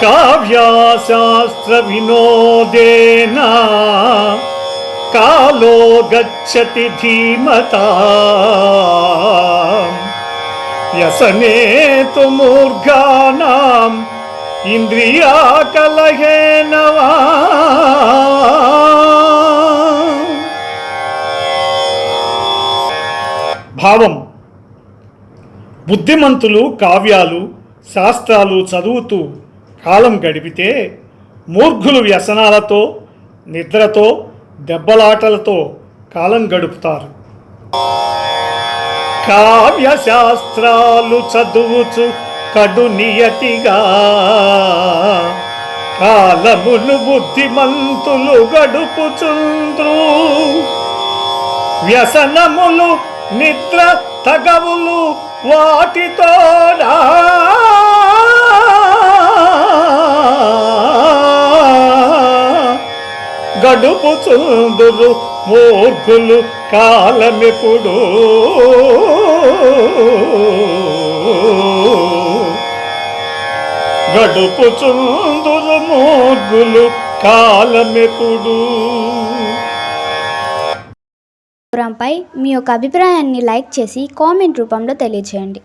काव्याशास्त्रविनोदेन कालो गच्छति धीमता व्यसने तु मूर्घानाम् इन्द्रियाकलहेन वा భావం బుద్ధిమంతులు కావ్యాలు శాస్త్రాలు చదువుతూ కాలం గడిపితే మూర్ఖులు వ్యసనాలతో నిద్రతో దెబ్బలాటలతో కాలం గడుపుతారు. కావ్య శాస్త్రాలు చదువుచు కడు నియతిగా. కాలములు బుద్ధిమంతులు గడుపుచుంద్రు వ్యసనములు నిద్ర తగవులు వాటితోడా. గడుపుచుందురు మూర్ఖులు కాలమెప్పుడు. గడుపుచుందురు మూర్ఖులు కాలమెప్పుడు. ప్రోగ్రాంపై మీ యొక్క అభిప్రాయాన్ని లైక్ చేసి కామెంట్ రూపంలో తెలియజేయండి